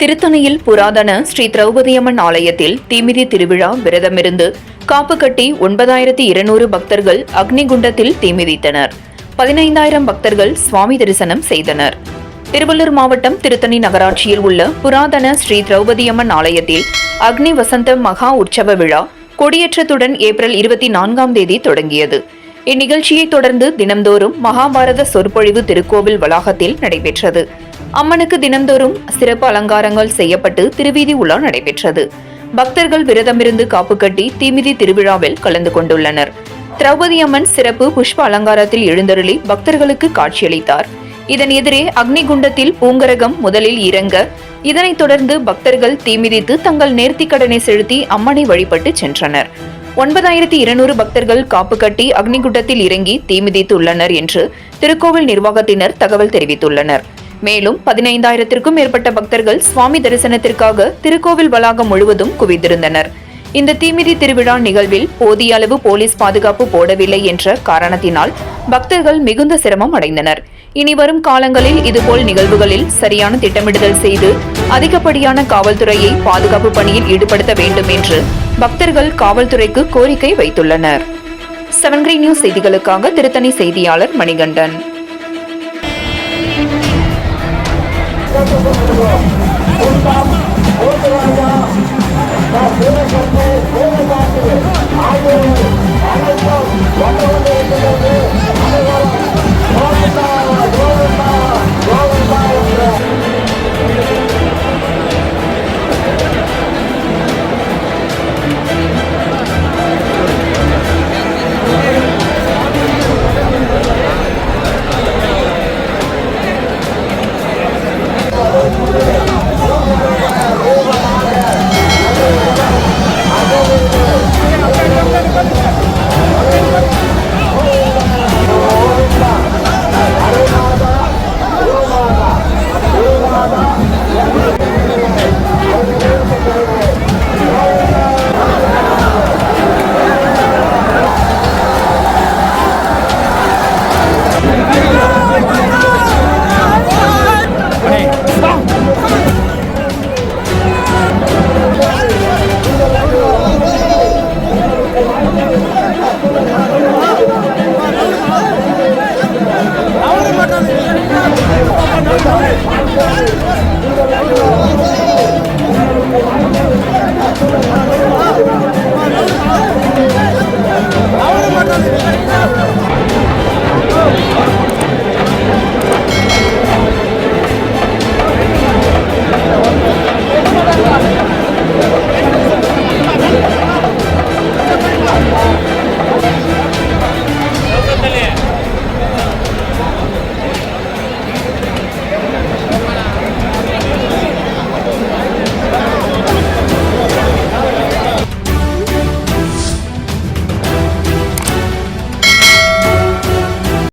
திருத்தணியில் புராதன ஸ்ரீ திரௌபதியம்மன் ஆலயத்தில் தீமிதி திருவிழா விரதமிருந்து காப்பு கட்டி ஒன்பதாயிரத்தி இருநூறு பக்தர்கள் அக்னிகுண்டத்தில் தீமிதித்தனர். பதினைந்தாயிரம் பக்தர்கள் சுவாமி தரிசனம் செய்தனர். திருவள்ளூர் மாவட்டம் திருத்தணி நகராட்சியில் உள்ள புராதன ஸ்ரீ திரௌபதியம்மன் ஆலயத்தில் அக்னி வசந்த மகா உற்சவ விழா கொடியேற்றத்துடன் ஏப்ரல் இருபத்தி நான்காம் தேதி தொடங்கியது. இந்நிகழ்ச்சியை தொடர்ந்து தினம்தோறும் மகாபாரத சொற்பொழிவு திருக்கோவில் வளாகத்தில் நடைபெற்றது. அம்மனுக்கு தினம்தோறும் சிறப்பு அலங்காரங்கள் செய்யப்பட்டு திருவீதி உலா நடைபெற்றது. பக்தர்கள் விரதமிருந்து காப்பு கட்டி தீமிதி திருவிழாவில் கலந்து கொண்டுள்ளனர். திரௌபதி அம்மன் சிறப்பு புஷ்ப அலங்காரத்தில் எழுந்தருளி பக்தர்களுக்கு காட்சியளித்தார். இதன் எதிரே அக்னிகுண்டத்தில் பூங்கரகம் முதலில் இறங்க இதனைத் தொடர்ந்து பக்தர்கள் தீமிதித்து தங்கள் நேர்த்திக்கடனை செலுத்தி அம்மனை வழிபட்டு சென்றனர். ஒன்பதாயிரத்தி இருநூறு பக்தர்கள் காப்பு கட்டி அக்னிகுண்டத்தில் இறங்கி தீமிதித்துள்ளனர் என்று திருக்கோவில் நிர்வாகத்தினர் தகவல் தெரிவித்துள்ளனர். மேலும் பதினைந்தாயிரத்திற்கும் மேற்பட்ட பக்தர்கள் சுவாமி தரிசனத்திற்காக திருக்கோவில் வளாகம் முழுவதும் குவிந்திருந்தனர். இந்த தீமிதி திருவிழா நிகழ்வில் போதிய அளவு போலீஸ் பாதுகாப்பு போடவில்லை என்ற காரணத்தினால் பக்தர்கள் மிகுந்த சிரமம் அடைந்தனர். இனி வரும் காலங்களில் இதுபோல் நிகழ்வுகளில் சரியான திட்டமிடுதல் செய்து அதிகப்படியான காவல்துறையை பாதுகாப்பு பணியில் ஈடுபடுத்த வேண்டும் என்று பக்தர்கள் காவல்துறைக்கு கோரிக்கை வைத்துள்ளனர். செவன்கிரி நியூஸ் செய்திகளுக்காக திருத்தணி செய்தியாளர் மணிகண்டன். Oh, my God.